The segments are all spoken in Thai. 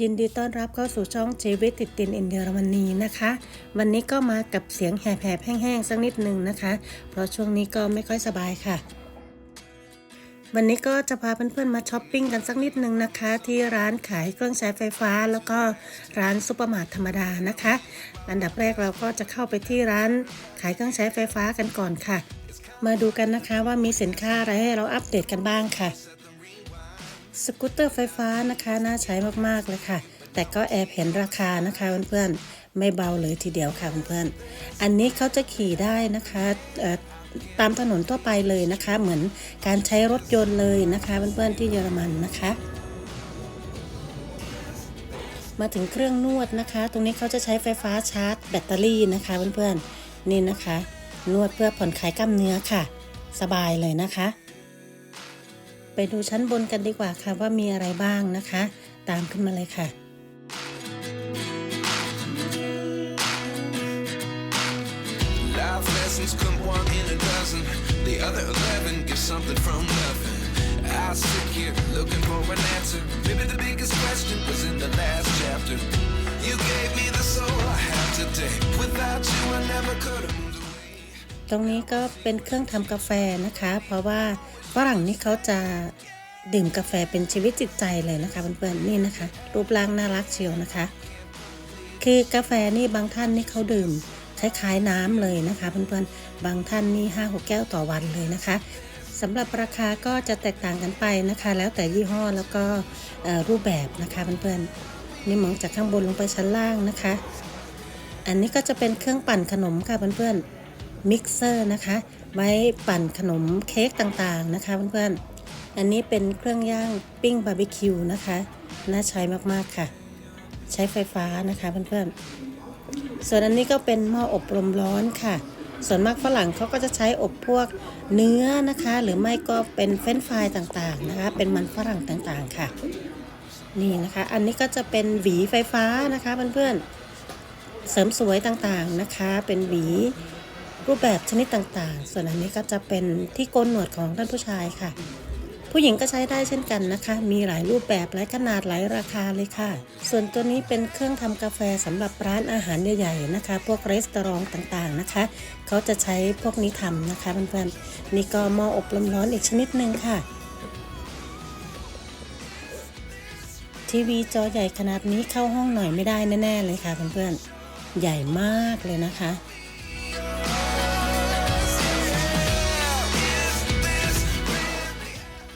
ยินดีต้อนรับเข้าสู่ช่องชีวิตติดตินอินเยอรมนีนะคะ วันนี้ก็มากับเสียงแหบๆแห้งๆสักนิดหนึ่งนะคะ เพราะช่วงนี้ก็ไม่ค่อยสบายค่ะ วันนี้ก็จะพาเพื่อนๆมาช้อปปิ้งกันสักนิดหนึ่งนะคะ ที่ร้านขายเครื่องใช้ไฟฟ้า แล้วก็ร้านซุปเปอร์มาร์ทธรรมดานะคะ อันดับแรกเราก็จะเข้าไปที่ร้านขายเครื่องใช้ไฟฟ้ากันก่อนค่ะ มาดูกันนะคะว่ามีสินค้าอะไรให้เราอัปเดตกันบ้างค่ะ สกูตเตอร์ไฟฟ้านะคะน่าใช้มากๆเลยค่ะ แต่ก็แอบเห็นราคานะคะเพื่อนๆไม่เบาเลยทีเดียวค่ะเพื่อนๆอันนี้เขาจะขี่ได้นะคะตามถนนทั่วไปเลยนะคะ เหมือนการใช้รถยนต์เลยนะคะเพื่อนๆที่เยอรมันนะคะมาถึงเครื่องนวดนะคะ ตรงนี้เขาจะใช้ไฟฟ้าชาร์จแบตเตอรี่นะคะเพื่อนๆนี่นะคะ นวดเพื่อผ่อนคลายกล้ามเนื้อค่ะ สบายเลยนะคะ ไปดูชั้นบนกันดีกว่าค่ะว่ามีอะไรบ้างนะคะ ตามขึ้นมาเลยค่ะ Life lessons come one in a dozen. The other eleven get something from nothing. I sit here looking for an answer. Maybe the biggest question was in the last chapter. You gave me the soul I have today. Without you, I never could have. ตรงนี้ก็เป็นเครื่องทำกาแฟนะคะ เพราะว่าฝรั่งนี่เขาจะดื่มกาแฟเป็นชีวิตจิตใจเลยนะคะเพื่อนๆนี่นะคะ รูปร่างน่ารักเชียวนะคะ คือกาแฟนี่บางท่านนี่เขาดื่มคล้ายๆน้ำเลยนะคะเพื่อนๆ บางท่านนี่ห้าหกแก้วต่อวันเลยนะคะสำหรับราคาก็จะแตกต่างกันไปนะคะ แล้วแต่ยี่ห้อแล้วก็รูปแบบนะคะเพื่อนๆนี่มองจากข้างบนลงไปชั้นล่างนะคะ อันนี้ก็จะเป็นเครื่องปั่นขนมค่ะเพื่อนๆ มิกเซอร์นะคะ ไว้ปั่นขนมเค้กต่างๆนะคะเพื่อนๆ อันนี้เป็นเครื่องย่างปิ้งบาร์บีคิวนะคะ น่าใช้มากๆค่ะ ใช้ไฟฟ้านะคะเพื่อนๆ ส่วนอันนี้ก็เป็นหม้ออบลมร้อนค่ะ ส่วนมากฝรั่งเขาก็จะใช้อบพวกเนื้อนะคะ หรือไม่ก็เป็นเฟรนฟรายต่างๆนะคะ เป็นมันฝรั่งต่างๆค่ะ นี่นะคะ อันนี้ก็จะเป็นหวีไฟฟ้านะคะเพื่อนๆ เสริมสวยต่างๆนะคะ เป็นหวี รูปแบบชนิดต่างๆ ส่วนอันนี้ก็จะเป็นที่โกนหนวดของท่านผู้ชายค่ะ ผู้หญิงก็ใช้ได้เช่นกันนะคะ มีหลายรูปแบบหลายขนาดหลายราคาเลยค่ะ ส่วนตัวนี้เป็นเครื่องทำกาแฟสำหรับร้านอาหารใหญ่ๆนะคะ พวกรีสตอรองต่างๆนะคะ เขาจะใช้พวกนี้ทำนะคะเพื่อนๆนี่ก็หม้ออบลมร้อนอีกชนิดหนึ่งค่ะทีวีจอใหญ่ขนาดนี้เข้าห้องหน่อยไม่ได้แน่ๆเลยค่ะเพื่อนๆใหญ่มากเลยนะคะ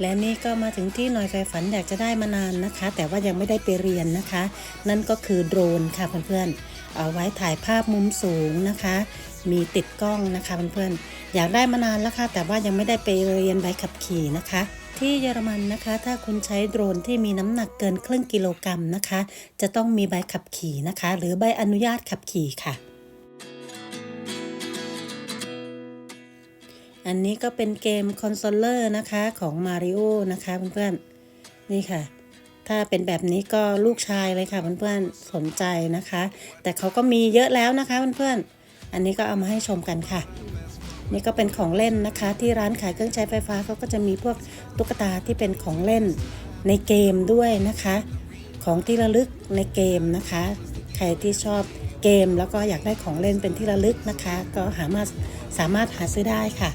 และนี่ก็มาถึงที่หน่อยไฟฝันอยากจะได้มานานนะคะ แต่ว่ายังไม่ได้ไปเรียนนะคะ นั่นก็คือโดรนค่ะเพื่อนๆเอาไว้ถ่ายภาพมุมสูงนะคะ มีติดกล้องนะคะเพื่อนๆอยากได้มานานแล้วค่ะ แต่ว่ายังไม่ได้ไปเรียนใบขับขี่นะคะที่เยอรมันนะคะ ถ้าคุณใช้โดรนที่มีน้ำหนักเกินครึ่งกิโลกรัมนะคะ จะต้องมีใบขับขี่นะคะ หรือใบอนุญาตขับขี่ค่ะ อันนี้ก็เป็นเกมคอนโซลเลอร์นะคะของมาริโอนะคะเพื่อนๆ นี่ค่ะ ถ้าเป็นแบบนี้ก็ลูกชายเลยค่ะเพื่อนๆ สนใจนะคะ แต่เขาก็มีเยอะแล้วนะคะเพื่อนๆ อันนี้ก็เอามาให้ชมกันค่ะ นี่ก็เป็นของเล่นนะคะ ที่ร้านขายเครื่องใช้ไฟฟ้าเขาก็จะมีพวกตุ๊กตาที่เป็นของเล่นในเกมด้วยนะคะ ของที่ระลึกในเกมนะคะ ใครที่ชอบเกมแล้วก็อยากได้ของเล่นเป็นที่ระลึกนะคะ ก็หามาสามารถหาซื้อได้ค่ะ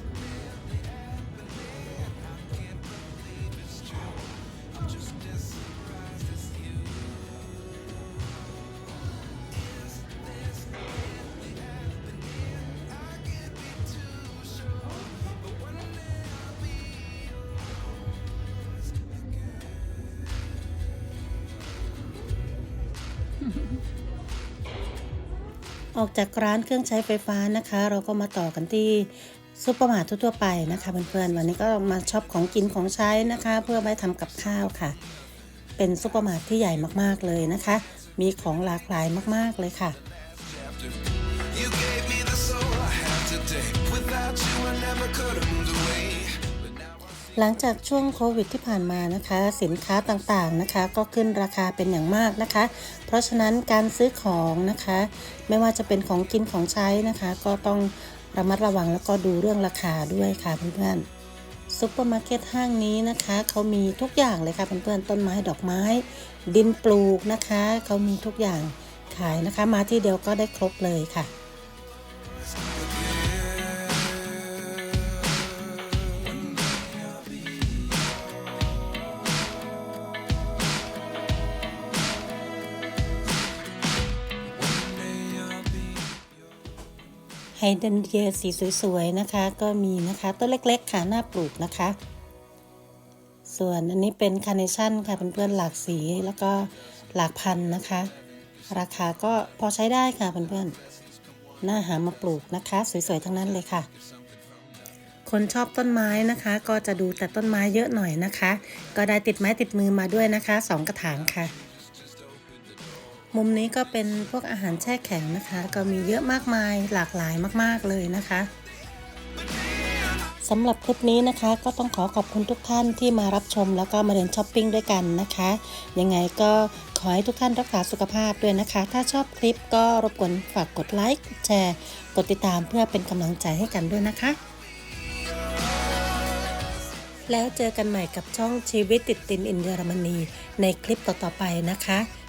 ออกจากร้านเครื่องใช้ไฟฟ้านะคะ เราก็มาต่อกันที่ซุปเปอร์มาร์ททั่วไปนะคะเพื่อนๆวันนี้ก็มาช็อปของกินของใช้นะคะ เพื่อไว้ทำกับข้าวค่ะ เป็นซุปเปอร์มาร์ทที่ใหญ่มากๆเลยนะคะ มีของหลากหลายมากๆเลยค่ะ You gave me the soul I have today. Without you, I never could have moved away. หลังจากช่วงโควิดที่ผ่านมานะคะ สินค้าต่างๆนะคะ ก็ขึ้นราคาเป็นอย่างมากนะคะ เพราะฉะนั้นการซื้อของนะคะ ไม่ว่าจะเป็นของกินของใช้นะคะ ก็ต้องระมัดระวังแล้วก็ดูเรื่องราคาด้วยค่ะเพื่อนๆซุปเปอร์มาร์เก็ตห้างนี้นะคะเขามีทุกอย่างเลยค่ะเพื่อนๆต้นไม้ดอกไม้ ดินปลูกนะคะเขามีทุกอย่างขายนะคะ มาที่เดียวก็ได้ครบเลยค่ะ เดรนเยียสีสวยๆนะคะ ก็มีนะคะต้นเล็กๆค่ะหน้าปลูกนะคะ ส่วนอันนี้เป็นคาร์เนชั่นค่ะเพื่อนๆหลากสีแล้วก็หลากพันธุ์นะคะ ราคาก็พอใช้ได้ค่ะเพื่อนๆน่าหามาปลูกนะคะ สวยๆทั้งนั้นเลยค่ะ คนชอบต้นไม้นะคะ ก็จะดูแต่ต้นไม้เยอะหน่อยนะคะ ก็ได้ติดไม้ติดมือมาด้วยนะคะสองกระถางค่ะ มุมนี้ก็เป็นพวกอาหารแช่แข็งนะคะ ก็มีเยอะมากมายหลากหลายมาก ๆ เลยนะคะสำหรับคลิปนี้นะคะก็ต้องขอขอบคุณทุกท่านที่มารับชมแล้วก็มาเดินช้อปปิ้งด้วยกันนะคะ ยังไงก็ขอให้ทุกท่านรักษาสุขภาพด้วยนะคะ ถ้าชอบคลิปก็รบกวนฝากกดไลค์แชร์กดติดตามเพื่อเป็นกำลังใจให้กันด้วยนะคะ แล้วเจอกันใหม่กับช่องชีวิตติดตินอินเยอรมนีในคลิปต่อๆไปนะคะ